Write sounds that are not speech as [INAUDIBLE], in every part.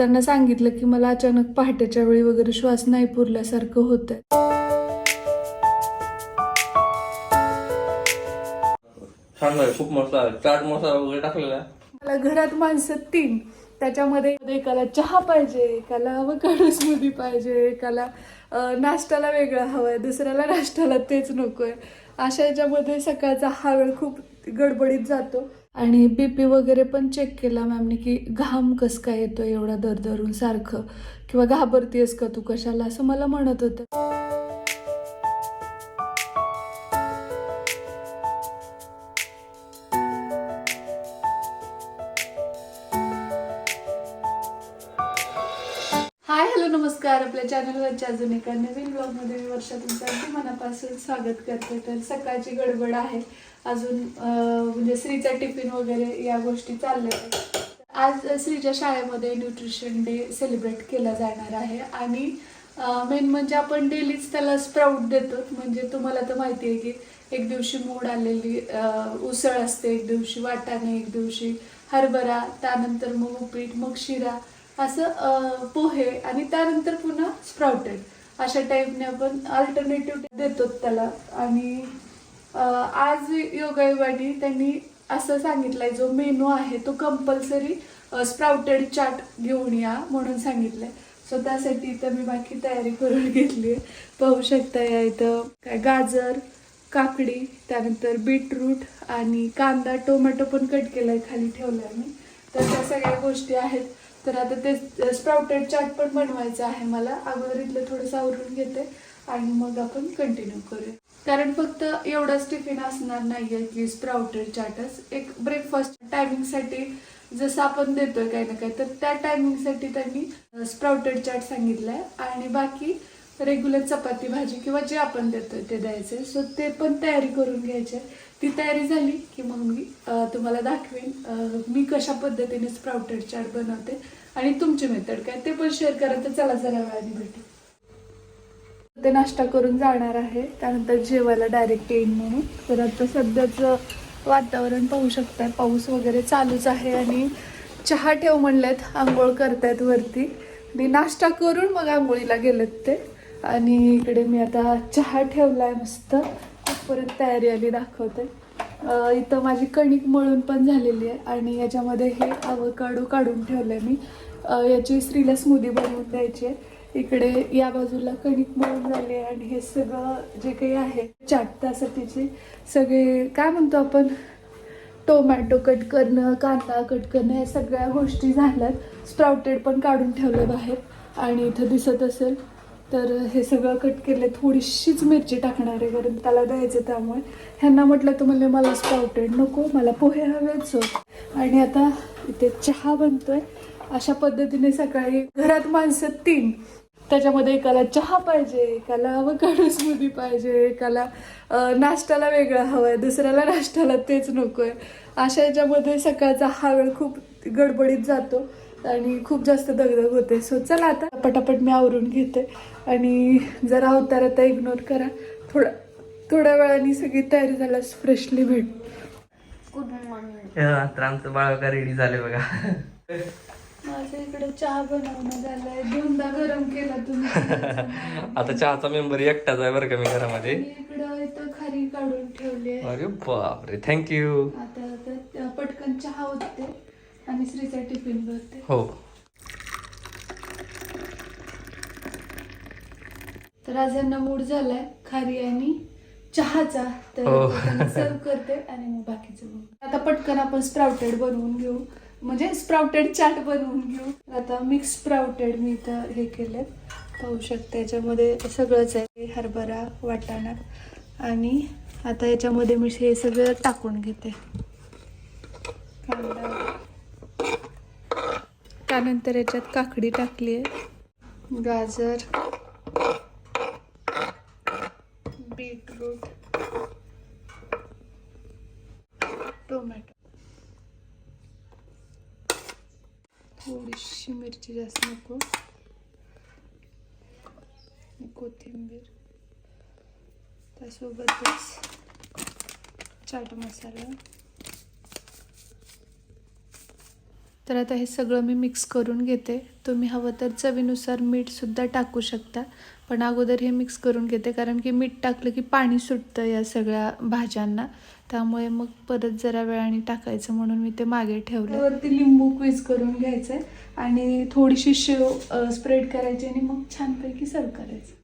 त्यांना सांगितलं की मला अचानक पहाटेच्या वेळी वगैरे श्वास नाही पुरल्यासारखं छान झालं खूप मस्त आहे चाट मसाला वगैरे टाकलेला? आहे. मला घरात माणसं तीन. त्याच्यामध्ये एकाला चहा पाहिजे एकाला अवकाडो स्मूदी पाहिजे एकाला नाश्त्याला वेगळा हवाय दुसऱ्याला नाश्त्याला तेच नकोय. अशा याच्यामध्ये सकाळचा हा वेळ खूप गडबडीत जातो. आणि बीपी वगैरे पण चेक केला मॅमने की घाम कस काय येतोय एवढा दरदरून सारखं? किंवा घाबरतीयस का तू कशाला? असं मला म्हणत होतं. नमस्कार आपल्या चॅनलवरच्या अजून एका नवीन ब्लॉगमध्ये मी वर्षा तुमचं अगदी मनापासून स्वागत करते. तर सकाळची गडबड आहे. अजून म्हणजे श्रीचा टिफिन वगैरे या गोष्टी चालल्या आहेत. आज श्रीच्या शाळेमध्ये न्यूट्रिशन डे सेलिब्रेट केला जाणार आहे. आणि मेन म्हणजे आपण डेलीच त्याला स्प्राऊट देतो. म्हणजे तुम्हाला तर माहिती आहे की एक दिवशी मोड आलेली उसळ असते एक दिवशी वाटाणे एक दिवशी हरभरा त्यानंतर मग उपीट मग शिरा. असं पोहे आणि त्यानंतर पुन्हा स्प्राउटेड अशा टाईपने आपण अल्टरनेटिव्ह देतो त्याला. आणि आज योगायोगाने त्यांनी असं सांगितलंय जो मेनू आहे तो कंपल्सरी स्प्राउटेड चाट घेऊन या म्हणून सांगितलंय. सो त्यासाठी इथं मी बाकी तयारी करून घेतली पाहू शकता या इथं काय गाजर काकडी त्यानंतर बीटरूट आणि कांदा टोमॅटो पण कट केलाय खाली ठेवलाय मी. तर त्या सगळ्या गोष्टी आहेत. तर आता ते स्प्राउटेड चाट पण बनवायचं आहे मला. अगोदर इथलं थोडंसं आवरून घेते आणि मग आपण कंटिन्यू करूया. कारण फक्त एवढाच टिफिन असणार नाहीये की स्प्राउटेड चाटच एक ब्रेकफास्ट टायमिंगसाठी जसं आपण देतोय काही ना काही तर त्या टायमिंगसाठी त्यांनी स्प्राउटेड चाट सांगितलंय. आणि बाकी रेग्युलर चपाती भाजी किंवा जे आपण देतो ते द्यायचे. सो ते पण तयारी करून घ्यायची. आहे. ती तयारी झाली की मग मी तुम्हाला दाखवेन मी कशा पद्धतीने स्प्राउटेड चाट बनवते आणि तुमची मेथड काय ते पण शेअर करा. तर चला जरा वेळाने भेटू. ते नाश्ता करून जाणार आहे. त्यानंतर जेवायला डायरेक्ट येईन म्हणून. तर आता सध्याचं वातावरण पाहू शकताय. पाऊस वगैरे चालूच आहे आणि चहा ठेव म्हणलेत आंघोळ करतायत वरती. आणि नाश्ता करून मग आंघोळीला गेलेत ते. आणि इकडे मी आता चहा ठेवला आहे मस्त. परत तयारी आली दाखवते इथं माझी कणिक मळून पण झालेली आहे आणि याच्यामध्ये हे आवकाडो काढून ठेवलं आहे मी याची स्त्रीला स्मूदी बनवून द्यायची आहे. इकडे या बाजूला कणिक मळून झाली आहे आणि हे सगळं जे काही आहे चाट त्यासाठीचे सगळे काय म्हणतो आपण? टोमॅटो कट करणं कांदा कट करणं या सगळ्या गोष्टी झाल्यात. स्प्राउटेड पण काढून ठेवलं बाहेर आणि इथं दिसत असेल. तर हे सगळं कट केलं थोडीशीच मिरची टाकणार आहे कारण त्याला द्यायचं त्यामुळे. ह्यांना म्हटलं तर म्हणजे मला स्प्राउटेड नको मला पोहे हवेच आणि आता इथे चहा बनतोय. अशा पद्धतीने सकाळी घरात माणसं तीन. त्याच्यामध्ये एकाला चहा पाहिजे एकाला अवकाडो स्मूदी पाहिजे एकाला नाश्त्याला वेगळा हवाय दुसऱ्याला नाश्त्याला तेच नकोय. अशा याच्यामध्ये सकाळचा हा वेळ खूप गडबडीत जातो. आणि खूप जास्त दगदग होते. सो चला आता पटापट मी आवरून घेते. आणि जरा अवतार आता इग्नोर करा. थोडा थोड्या वेळाने सगळी तयारी झाल्यास फ्रेशली भेट. हा, तर आमचं बाळका रेडी झाले बघा. माझं इकडे चहा बनवणं झालंय. दोनदा गरम केला तुम्ही. [LAUGHS] आता चहाचा मेंबर एकटाच आहे बरं का मी घरामध्ये. इकडं इथं खारी काढून ठेवली अरे बापरे थँक्यू आता आता पटकन चहा होते आणि श्रीचा टिफिन भरते. हो. तर आज यांना मूड झालाय. खारी आणि चहाचा तर हो. सर्व करते आणि मग बाकीचं बघू. आता पटकन आपण स्प्राउटेड बनवून घेऊ. म्हणजे स्प्राउटेड चाट बनवून घेऊ. आता मिक्स स्प्राउटेड मी इथं हे केले पाहू शकते याच्यामध्ये सगळंच आहे. हरभरा वाटाणा आणि आता याच्यामध्ये मी हे सगळं टाकून घेते. कांदा त्यानंतर याच्यात काकडी टाकली आहे. गाजर बीटरूट टोमॅटो. थोडीशी मिरची जास्त नको. कोथिंबीर. त्यासोबतच चाट मसाला. तर आता हे सगळं मी मिक्स करून घेते. तुम्ही हवं तर चवीनुसार मीठसुद्धा टाकू शकता. पण अगोदर हे मिक्स करून घेते कारण की मीठ टाकलं की पाणी सुटतं या सगळ्या भाज्यांना. त्यामुळे मग परत जरा वेळाने टाकायचं म्हणून मी ते मागे ठेवलं. वरती लिंबू क्विज करून घ्यायचं आणि थोडीशी शेव स्प्रेड करायची आणि मग छानपैकी सर्व करायचं.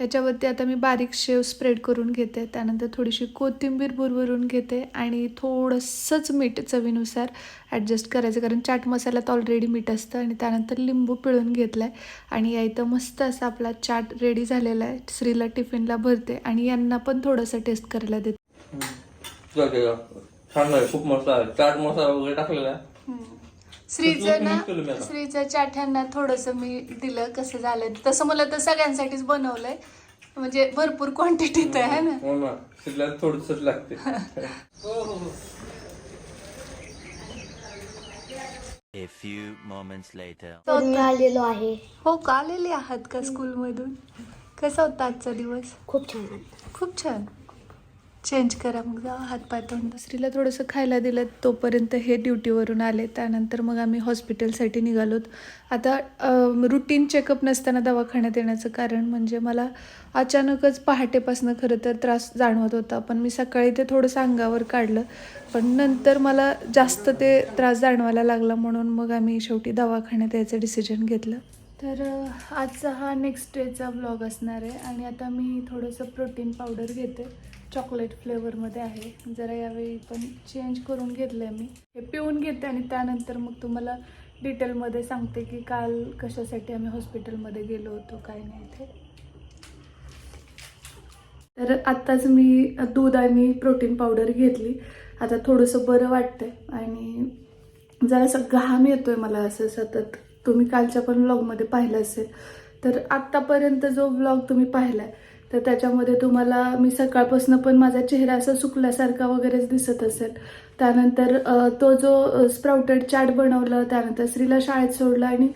याच्यावरती आता मी बारीक शेव स्प्रेड करून घेते. त्यानंतर थोडीशी कोथिंबीर भुरभरून घेते आणि थोडंसंच मीठ चवीनुसार ॲडजस्ट करायचं. कारण चाट मसाल्यात ऑलरेडी मीठ असतं आणि त्यानंतर लिंबू पिळून घेतला आहे आणि या इथं मस्त असा आपला चाट रेडी झालेला आहे. श्रीला टिफिनला भरते आणि यांना पण थोडंसं टेस्ट करायला देते. खूप मस्त आहे चाट मसाला वगैरे टाकलेला आहे. श्रीचं ना मस्त केलं मी आता. श्रीचं चाट्यांना थोडंसं मी दिलं कसं झालं तसं मला तर सगळ्यांसाठीच बनवलंय. म्हणजे भरपूर क्वांटिटीत आहे ना. हो थोडंसंच लागते. [LAUGHS] हो हो A few moments later. आलेलो आहे. हो का आलेले आहात का स्कूलमधून कसा होता आजचा दिवस? खूप छान. खूप छान. चेंज करा मग जा हातपाय तोंड दुसरीला थोडंसं खायला दिलं तोपर्यंत हे ड्युटीवरून आले. त्यानंतर मग आम्ही हॉस्पिटलसाठी निघालोत आता रुटीन चेकअप नसताना दवाखान्यात येण्याचं कारण म्हणजे मला अचानकच पहाटेपासून खरं तर त्रास जाणवत होता. पण मी सकाळी ते थोडंसं अंगावर काढलं. पण नंतर मला जास्त ते त्रास जाणवायला लागला म्हणून मग आम्ही शेवटी दवाखान्यात यायचं डिसिजन घेतलं. तर आजचा हा नेक्स्ट डेचा ब्लॉग असणार आहे. आणि आता मी थोडंसं प्रोटीन पावडर घेते. चॉकलेट फ्लेवरमध्ये आहे. जरा यावेळी पण चेंज करून घेतलं आहे मी. हे पिऊन घेते आणि त्यानंतर मग तुम्हाला डिटेलमध्ये सांगते की काल कशासाठी आम्ही हॉस्पिटलमध्ये गेलो होतो काय नाही ते. तर आत्ताच मी दूध आणि प्रोटीन पावडर घेतली. आता थोडंसं बरं वाटतंय आणि जरासं घाम येतोय मला असं सतत. तुम्ही कालच्या पण व्लॉगमध्ये पाहिलं असेल. तर आत्तापर्यंत जो व्लॉग तुम्ही पाहिलाय तर त्याच्यामध्ये तुम्हाला मी सकाळपासून पण माझा चेहरा असा सुकल्यासारखा वगैरेच दिसत असेल. त्यानंतर तो जो स्प्राउटेड चाट बनवलं त्यानंतर स्त्रीला शाळेत सोडलं आणि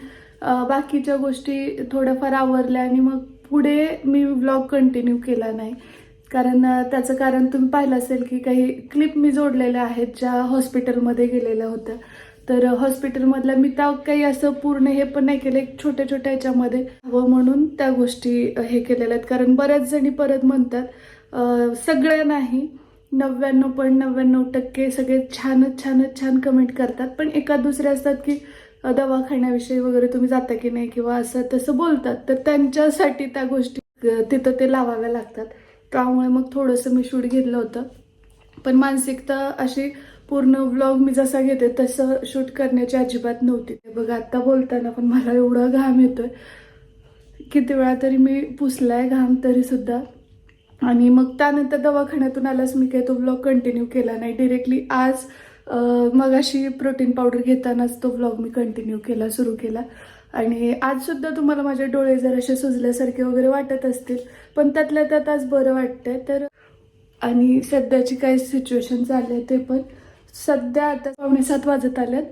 बाकीच्या गोष्टी थोड्याफार आवरल्या आणि मग पुढे मी व्लॉग कंटिन्यू केला नाही. कारण त्याचं कारण तुम्ही पाहिलं असेल की काही क्लिप मी जोडलेल्या आहेत ज्या हॉस्पिटलमध्ये गेलेल्या होत्या. तर हॉस्पिटलमधल्या मी त्या काही असं पूर्ण हे पण नाही केलं एक छोट्या छोट्या याच्यामध्ये हवं म्हणून त्या गोष्टी हे केलेल्या आहेत. कारण बऱ्याच जणी परत म्हणतात सगळं सगळ्या नाही नव्याण्णव पॉईंट नव्याण्णव टक्के सगळे छानच छानच छान कमेंट करतात. पण एका दुसरे असतात की दवाखान्याविषयी वगैरे तुम्ही जाता की नाही किंवा असं तसं बोलतात. तर त्यांच्यासाठी त्या गोष्टी तिथं ते लावाव्या लागतात. त्यामुळे मग थोडंसं मी शूट घेतलं होतं. पण मानसिकता अशी पूर्ण व्लॉग मी जसा घेते तसं शूट करण्याची अजिबात नव्हती. ते बघा आत्ता बोलताना पण मला एवढा घाम येतोय. किती वेळा तरी मी पुसलाय घाम तरी सुद्धा. आणि मग त्यानंतर दवाखान्यातून आल्यास मी काही तो ब्लॉग कंटिन्यू केला नाही. डिरेक्टली आज मग अशी प्रोटीन पावडर घेतानाच तो ब्लॉग मी कंटिन्यू केला सुरू केला. आणि आजसुद्धा तुम्हाला माझे डोळे जर असे सुजल्यासारखे वगैरे वाटत असतील पण त्यातल्या त्यात आज बरं वाटतंय. तर आणि सध्याची काय सिच्युएशन चालली आहे ते पण सध्या आता पावणे सात वाजत आल्यात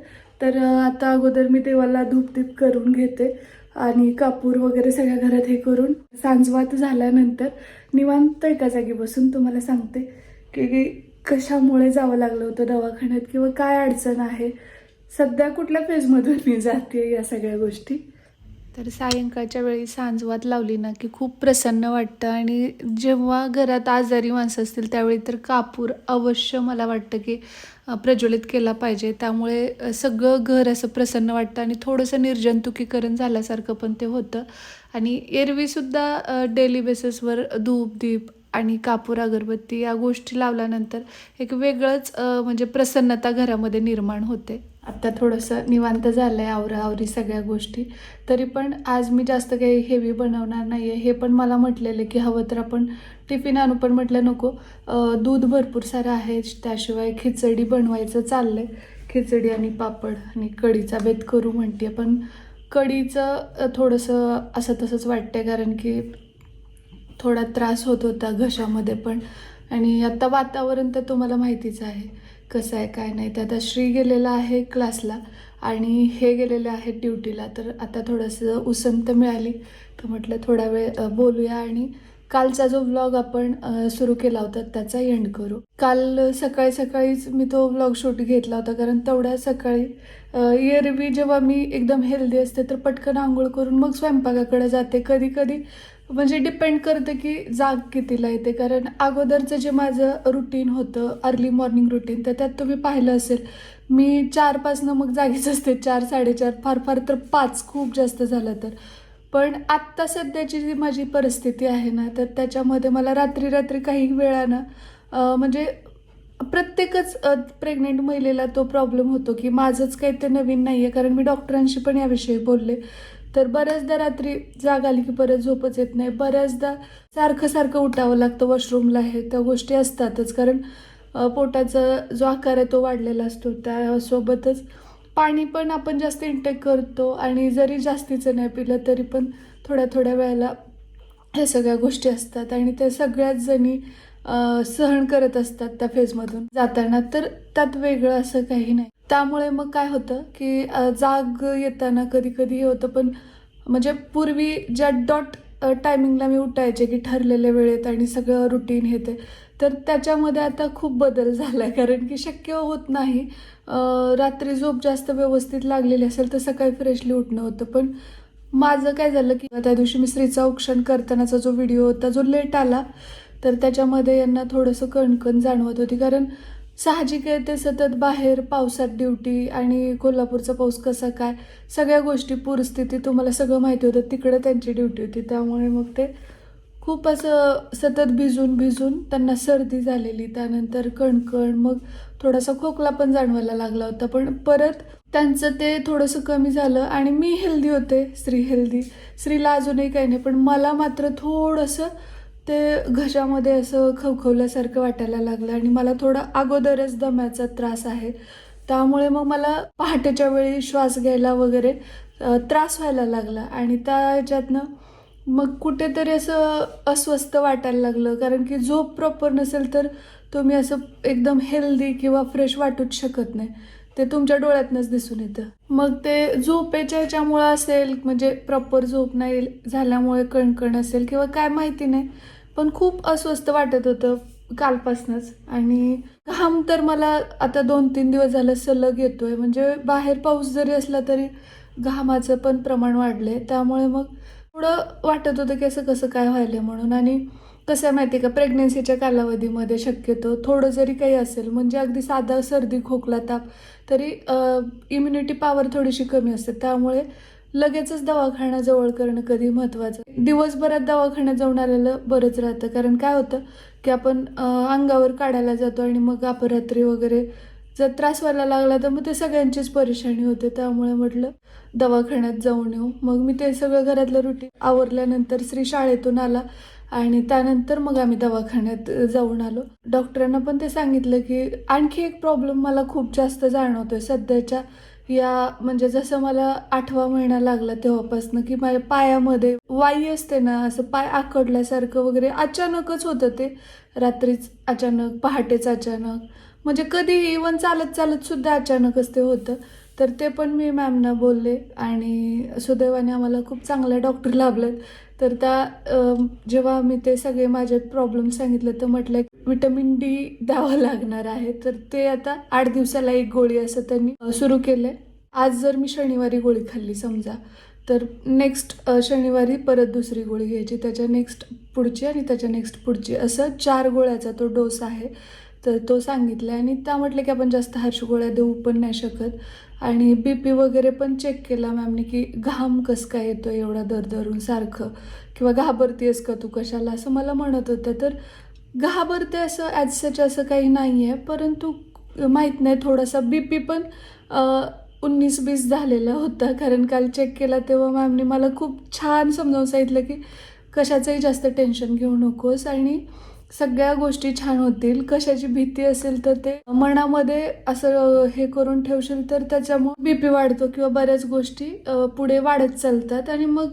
तर आता अगोदर मी देवाला धूपदीप करून घेते आणि कापूर वगैरे सगळ्या घरात हे करून सांजवात झाल्यानंतर निवांत एका जागी बसून तुम्हाला सांगते की की कशामुळे जावं लागलं होतं दवाखान्यात किंवा काय अडचण आहे. सध्या कुठल्या फेजमधून मी जाते या सगळ्या गोष्टी. तर सायंकाळच्या वेळी सांजवात लावली ना की खूप प्रसन्न वाटतं आणि जेव्हा घरात आजारी माणसं असतील त्यावेळी तर कापूर अवश्य मला वाटतं की प्रज्वलित केला पाहिजे. त्यामुळे सगळं घर असं प्रसन्न वाटतं आणि थोडंसं निर्जंतुकीकरण झाल्यासारखं पण ते होतं. आणि एरवीसुद्धा डेली बेसिसवर धूप दीप आणि कापूर अगरबत्ती या गोष्टी लावल्यानंतर एक वेगळंच म्हणजे प्रसन्नता घरामध्ये निर्माण होते. आत्ता थोडंसं निवांत झालं आहे आवरा आवरी सगळ्या गोष्टी. तरी पण आज मी जास्त काही हेवी बनवणार नाही आहे हे पण मला म्हटलेलं की हवं तर आपण टिफिन आणू पण म्हटलं नको. दूध भरपूर सारं आहे. त्याशिवाय खिचडी बनवायचं चाललं आहे खिचडी आणि पापड आणि कढीचा बेत करू म्हणते पण कढीचं थोडंसं असं तसंच वाटतंय. कारण की थोडा त्रास होत होता घशामध्ये पण. आणि आता वातावरण तर तुम्हाला माहितीच आहे कसं आहे काय नाही. तर आता श्री गेलेला आहे क्लासला आणि हे गेलेले आहेत ड्युटीला. तर आता थोडंसं उसंत मिळाली. तर म्हटलं थोडा वेळ बोलूया आणि कालचा जो व्लॉग आपण सुरू केला होता त्याचा एंड करू. काल सकाळी सकाळीच मी तो व्लॉग शूट घेतला होता. कारण तेवढ्या सकाळी एरवी जेव्हा मी एकदम हेल्दी असते तर पटकन आंघोळ करून मग स्वयंपाकाकडे जाते. कधी कधी म्हणजे डिपेंड करतं की जाग कितीला येते. कारण अगोदरचं जे माझं रुटीन होतं अर्ली मॉर्निंग रुटीन तर त्यात तुम्ही पाहिलं असेल मी चारपासनं मग जागीच असते. चार साडेचार फार फार तर पाच खूप जास्त झालं तर. पण आत्ता सध्याची जी माझी परिस्थिती आहे ना तर त्याच्यामध्ये मला रात्री रात्री काही वेळानं म्हणजे प्रत्येकच प्रेग्नेंट महिलेला तो प्रॉब्लेम होतो की माझंच काही ते नवीन नाही आहे कारण मी डॉक्टरांशी पण याविषयी बोलले. तर बऱ्याचदा रात्री जाग आली की परत झोपच येत नाही. बऱ्याचदा सारखं सारखं उठावं लागतं वॉशरूमला. हे त्या गोष्टी असतातच. कारण पोटाचा जो आकार आहे तो वाढलेला असतो. त्यासोबतच पाणी पण आपण जास्त इंटेक करतो आणि जरी जास्तीचं नाही पिलं तरी पण थोड्या थोड्या वेळेला ह्या सगळ्या गोष्टी असतात. आणि त्या सगळ्याच जणी सहन करत असतात त्या फेजमधून जाताना तर त्यात वेगळं असं काही नाही. त्यामुळे मग काय होतं की जाग येताना कधी कधी हे होतं. पण म्हणजे पूर्वी ज्या डॉट टायमिंगला मी उठायचे की ठरलेल्या वेळेत आणि सगळं रुटीन हे ते तर त्याच्यामध्ये आता खूप बदल झाला आहे कारण की शक्य होत नाही रात्री झोप जास्त व्यवस्थित लागलेली असेल तर सकाळी फ्रेशली उठणं होतं. पण माझं काय झालं की त्या दिवशी मी स्त्रीचा औक्षण करतानाचा जो व्हिडिओ होता जो लेट आला तर त्याच्यामध्ये यांना थोडंसं कणकण जाणवत होती. कारण साहजिक आहे ते सतत बाहेर पावसात ड्युटी आणि कोल्हापूरचा पाऊस कसा काय सगळ्या गोष्टी पूरस्थिती तुम्हाला सगळं माहिती होतं. तिकडे त्यांची ड्युटी होती त्यामुळे मग ते खूप असं सतत भिजून भिजून त्यांना सर्दी झालेली. त्यानंतर कणकण मग थोडासा खोकला पण जाणवायला लागला होता. पण परत त्यांचं ते थोडंसं कमी झालं आणि मी हेल्दी होते स्त्री हेल्दी. स्त्रीला अजूनही काही नाही पण मला मात्र थोडंसं ते घशामध्ये असं खवखवल्यासारखं वाटायला लागलं आणि मला थोडा अगोदरच दम्याचा त्रास आहे. त्यामुळे मग मला पहाटेच्या वेळी श्वास घ्यायला वगैरे त्रास व्हायला लागला आणि त्या ह्याच्यातनं मग कुठेतरी असं अस्वस्थ वाटायला लागलं. कारण की झोप प्रॉपर नसेल तर तुम्ही असं एकदम हेल्दी किंवा फ्रेश वाटूच शकत नाही. ते तुमच्या डोळ्यातनंच दिसून येतं. मग ते झोपेच्या ह्याच्यामुळं असेल म्हणजे प्रॉपर झोप नाही झाल्यामुळे कणकण असेल किंवा काय माहिती नाही पण खूप अस्वस्थ वाटत होतं कालपासूनच. आणि घाम तर मला आता दोन तीन दिवस झालं सलग येतोय. म्हणजे बाहेर पाऊस जरी असला तरी घामाचं पण प्रमाण वाढलंय. त्यामुळे मग थोडं वाटत होतं की असं कसं काय व्हायलं म्हणून. आणि कसं आहे माहिती आहे का प्रेग्नेन्सीच्या कालावधीमध्ये शक्यतो थोडं जरी काही असेल म्हणजे अगदी साधा सर्दी खोकला ताप तरी इम्युनिटी पॉवर थोडीशी कमी असते. त्यामुळे लगेचच दवाखाना जवळ करणं कधी महत्त्वाचं दिवसभरात दवाखान्यात जाऊन आलेलं बरंच राहतं. कारण काय होतं की आपण अंगावर काढायला जातो आणि मग अपरात्री वगैरे जर त्रास व्हायला लागला तर मग ते सगळ्यांचीच परेशानी होते. त्यामुळे म्हटलं दवाखान्यात जाऊन येऊ. मग मी ते सगळं घरातलं रुटीन आवरल्यानंतर श्री शाळेतून आला. आणि त्यानंतर मग आम्ही दवाखान्यात जाऊन आलो. डॉक्टरांना पण ते सांगितलं की आणखी एक प्रॉब्लेम मला खूप जास्त जाणवतोय. सध्याच्या या म्हणजे जसं मला आठवा महिना लागला तेव्हापासनं की माझ्या पायामध्ये वाई असते ना असं पाय आकडल्यासारखं वगैरे अचानकच होतं ते. रात्रीच अचानक पहाटेच अचानक. म्हणजे कधी इवन चालत चालत सुद्धा अचानकच ते होतं. तर ते पण मी मॅमना बोलले आणि सुदैवाने आम्हाला खूप चांगल्या डॉक्टर लाभलेत तर त्या जेव्हा मी ते सगळे माझे प्रॉब्लेम सांगितले तर म्हटलं विटॅमिन डी द्यावं लागणार आहे. तर ते आता आठ दिवसाला एक गोळी असं त्यांनी सुरू केलंय. आज जर मी शनिवारी गोळी खाल्ली समजा तर नेक्स्ट शनिवारी परत दुसरी गोळी घ्यायची त्याच्या नेक्स्ट पुढची आणि त्याच्या नेक्स्ट पुढची असं चार गोळ्याचा तो डोस आहे. तर तो सांगितला आणि त्या म्हटलं की आपण जास्त हर्ष गोळ्या देऊ पण नाही शकत. आणि बी पी वगैरे पण चेक केला मॅमने की घाम कसं काय येतो एवढा दरदरून सारखं? किंवा घाबरतेस का तू कशाला? असं मला म्हणत होतं तर घाबरते असं ॲज सच असं काही नाही आहे परंतु माहीत नाही थोडासा बी पी पण उन्नीस बीस झालेला होता. कारण काल चेक केला तेव्हा मॅमने मला खूप छान समजावून सांगितलं की कशाचंही जास्त टेन्शन घेऊ नकोस. आणि सगळ्या गोष्टी छान होतील. कशाची भीती असेल तर ते मनामध्ये असं हे करून ठेवशील तर त्याच्यामुळे बीपी वाढतो किंवा बऱ्याच गोष्टी पुढे वाढत चालतात आणि मग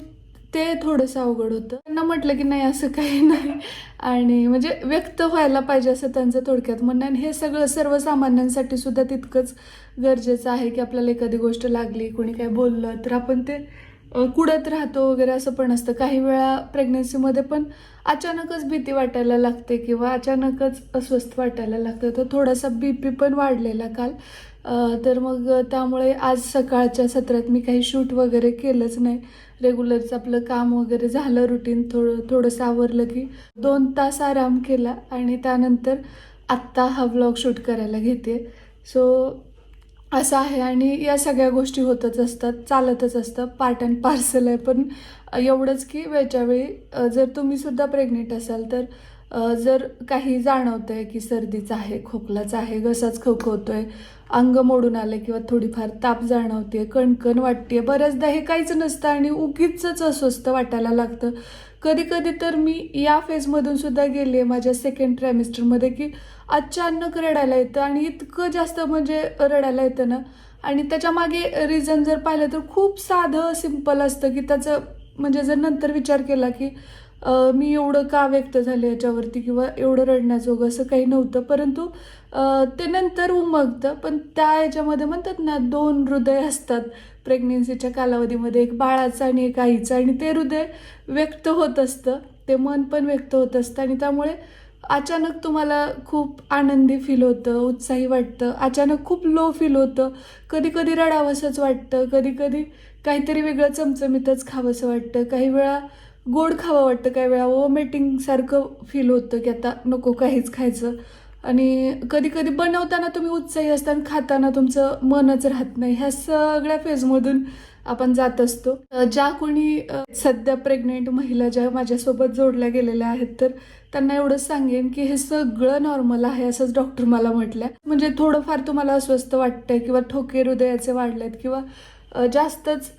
ते थोडंसं अवघड होतं. त्यांना म्हटलं की नाही असं काही नाही. आणि म्हणजे व्यक्त व्हायला पाहिजे असं त्यांचं थोडक्यात म्हणणं आणि हे सगळं सर्वसामान्यांसाठी सुद्धा तितकंच गरजेचं आहे की आपल्याला एखादी गोष्ट लागली कोणी काय बोललं तर आपण ते कुडत राहतो वगैरे असं पण असतं. काही वेळा प्रेग्नन्सीमध्ये पण अचानकच भीती वाटायला लागते किंवा अचानकच अस्वस्थ वाटायला लागतं. तर थोडासा बी पी पण वाढलेला काल. तर मग त्यामुळे आज सकाळच्या सत्रात मी काही शूट वगैरे केलंच नाही. रेग्युलरचं आपलं काम वगैरे झालं रुटीन थोडं थोडंसं आवरलं की दोन तास आराम केला आणि त्यानंतर आत्ता हा व्लॉग शूट करायला घेते. सो असं आहे आणि या सगळ्या गोष्टी होतच असतात चालतच असतं पार्ट अँड पार्सल आहे. पण एवढंच की वेळच्या वेळी जर तुम्ही सुद्धा प्रेग्नेंट असाल तर जर काही जाणवतं आहे की सर्दीचं आहे खोकलाचं आहे घसाच खवखवतोय अंग मोडून आलं किंवा थोडीफार ताप जाणवते कणकण वाटते बऱ्याचदा हे काहीच नसतं आणि उगीचच अस्वस्थ वाटायला लागतं. कधी कधी तर मी या फेजमधून सुद्धा गेले आहे माझ्या सेकंड ट्रायमिस्टरमध्ये की अचानक रडायला येतं आणि इतकं जास्त म्हणजे रडायला येतं ना. आणि त्याच्यामागे रिझन जर पाहिलं तर खूप साधं सिंपल असतं की त्याचं म्हणजे जर नंतर विचार केला की मी एवढं का व्यक्त झाले याच्यावरती किंवा एवढं रडण्याजोगं असं काही नव्हतं. परंतु ते नंतर उमगतं. पण त्या याच्यामध्ये म्हणतात ना दोन हृदय असतात. प्रेग्नेन्सीच्या कालावधीमध्ये एक बाळाचं आणि एक आईचं. आणि ते हृदय व्यक्त होत असतं. ते मन पण व्यक्त होत असतं. आणि त्यामुळे अचानक तुम्हाला खूप आनंदी फील होतं उत्साही वाटतं. अचानक खूप लो फील होतं. कधी कधी रडावंसंच वाटतं. कधी कधी काहीतरी वेगळं चमचमीतच खावंसं वाटतं. काही वेळा गोड खावं वाटतं काही वेळा. वॉमिटिंग सारखं फील होतं की आता नको काहीच खायचं. आणि कधी कधी बनवताना तुम्ही उत्साही असता आणि खाताना तुमचं मनच राहत नाही. ह्या सगळ्या फेजमधून आपण जात असतो. ज्या कोणी सध्या प्रेग्नेंट महिला ज्या माझ्यासोबत जोडल्या गेलेल्या आहेत तर त्यांना एवढंच सांगेन की हे सगळं नॉर्मल आहे असंच डॉक्टर मला म्हटलं म्हणजे थोडंफार तुम्हाला अस्वस्थ वाटतंय किंवा ठोके हृदयाचे वाढलेत किंवा जास्तच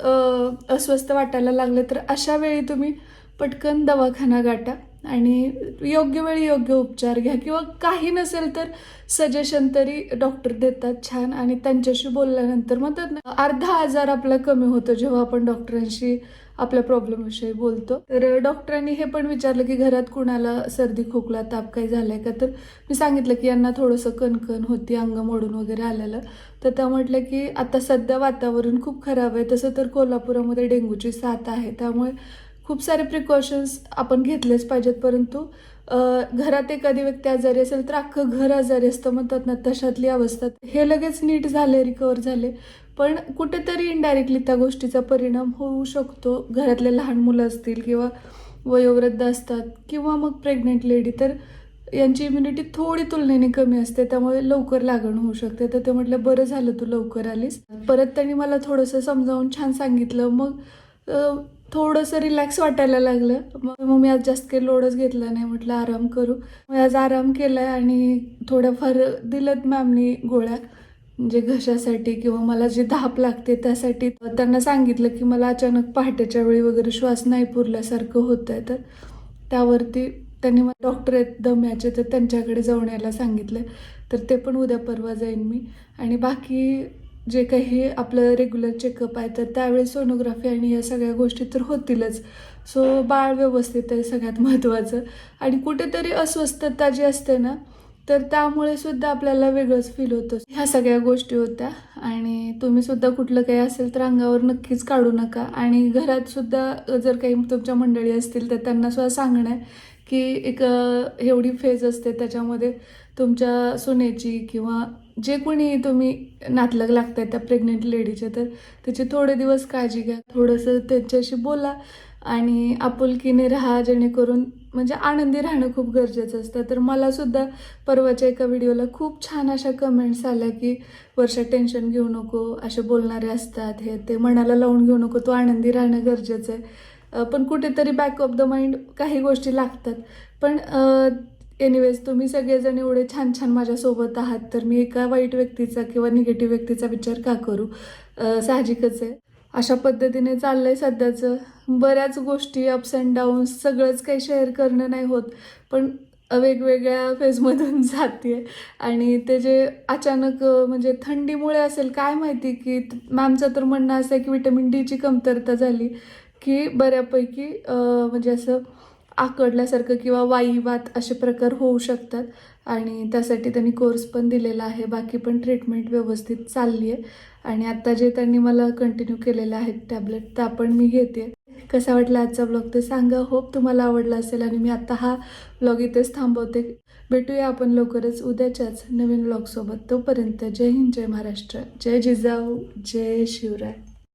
अस्वस्थ वाटायला लागले तर अशा वेळी तुम्ही पटकन दवाखाना गाठा आणि योग्य वेळी योग्य उपचार घ्या किंवा काही नसेल तर सजेशन तरी डॉक्टर देतात छान. आणि त्यांच्याशी बोलल्यानंतर मग ना अर्धा आजार आपला कमी होतो जेव्हा आपण डॉक्टरांशी आपल्या प्रॉब्लेमविषयी बोलतो. तर डॉक्टरांनी हे पण विचारलं की घरात कुणाला सर्दी खोकला ताप काही झालाय का? तर मी सांगितलं की यांना थोडंसं कणकण होती अंग मोडून वगैरे आलेलं. तर त्या म्हटलं की आता सध्या वातावरण खूप खराब आहे. तसं तर कोल्हापुरामध्ये डेंग्यूची साथ आहे. त्यामुळे खूप सारे प्रिकॉशन्स आपण घेतलेच पाहिजेत परंतु घरात एखादी व्यक्ती आजारी असेल तर अख्खं घर आजारी असतं म्हणतात ना तशातली अवस्था. हे लगेच नीट झाले रिकवर झाले पण कुठेतरी इनडायरेक्टली त्या गोष्टीचा परिणाम होऊ शकतो. घरातले लहान मुलं असतील किंवा वयोवृद्ध असतात किंवा मग प्रेग्नेंट लेडी तर यांची इम्युनिटी थोडी तुलनेने कमी असते. त्यामुळे लवकर लागण होऊ शकते. तर ते म्हटलं बरं झालं तू लवकर आलीस. परत त्यांनी मला थोडंसं समजावून छान सांगितलं. मग थोडंसं रिलॅक्स वाटायला लागलं. मग मग मी आज जास्त काही लोडच घेतला नाही. म्हटलं आराम करू. मग आज आराम केलाय आणि थोड्याफार दिलं मॅमनी गोळ्या. म्हणजे घशासाठी किंवा मला जे धाप लागते त्यासाठी. त्यांना सांगितलं की मला अचानक पहाटेच्या वेळी वगैरे श्वास नाही पुरल्यासारखं होत आहे तर त्यावरती त्यांनी मला डॉक्टर आहेत दम्याचे तर त्यांच्याकडे जाऊन यायला सांगितलं तर ते पण उद्या परवा जाईन मी. आणि बाकी जे काही आपलं रेग्युलर चेकअप आहे तर त्यावेळी सोनोग्राफी आणि या सगळ्या गोष्टी तर होतीलच. सो बाळ व्यवस्थित आहे सगळ्यात महत्त्वाचं आणि कुठेतरी अस्वस्थता जी असते ना तर त्यामुळे सुद्धा आपल्याला वेगळंच फील होतं. ह्या सगळ्या गोष्टी होत्या. आणि तुम्ही सुद्धा कुठलं काही असेल तर अंगावर नक्कीच काढू नका. आणि घरात सुद्धा जर काही तुमच्या मंडळी असतील तर त्यांना सुद्धा सांगणं आहे की एक एवढी फेज असते त्याच्यामध्ये. तुमच्या सुनेची किंवा जे कोणी तुम्ही नातलग लागताय त्या प्रेग्नेंट लेडीचे तर त्याची थोडे दिवस काळजी घ्या. थोडंसं त्यांच्याशी बोला आणि आपुलकीने राहा जेणेकरून म्हणजे आनंदी राहणं खूप गरजेचं असतं. तर मलासुद्धा परवाच्या एका व्हिडिओला खूप छान अशा कमेंट्स आल्या की वर्षा टेन्शन घेऊ नको. असे बोलणारे असतात हे ते मनाला लावून घेऊ नको. तो आनंदी राहणं गरजेचं आहे. पण कुठेतरी बॅक ऑफ द माइंड काही गोष्टी लागतात. पण एनिवेज तुम्ही सगळेजण एवढे छान छान माझ्यासोबत आहात तर मी एका वाईट व्यक्तीचा किंवा निगेटिव्ह व्यक्तीचा विचार का करू? साहजिकच आहे. अशा पद्धतीने चाललंय सध्याचं. बऱ्याच गोष्टी अप्स अँड डाऊन्स सगळंच काही शेअर करणं नाही होत पण वेगवेगळ्या फेजमधून [LAUGHS] जाते आणि ते जे अचानक म्हणजे थंडीमुळे असेल काय माहिती की मॅमचं तर म्हणणं असं आहे की विटॅमिन डीची कमतरता झाली की बऱ्यापैकी म्हणजे असं आकडल्यासारखं किंवा वाईवात असे प्रकार होऊ शकतात. आणि त्यासाठी त्यांनी कोर्स पण दिलेला आहे. बाकी पण ट्रीटमेंट व्यवस्थित चालली आहे आणि आत्ता जे त्यांनी मला कंटिन्यू केलेलं आहेत टॅबलेट त्या पण मी घेते. कसा वाटला आजचा ब्लॉग ते सांगा. होप तुम्हाला आवडला असेल आणि मी आता हा ब्लॉग इथेच थांबवते. भेटूया आपण लवकरच उद्याच्याच नवीन ब्लॉगसोबत तोपर्यंत जय हिंद जय महाराष्ट्र. जय जिजाऊ जय शिवराय.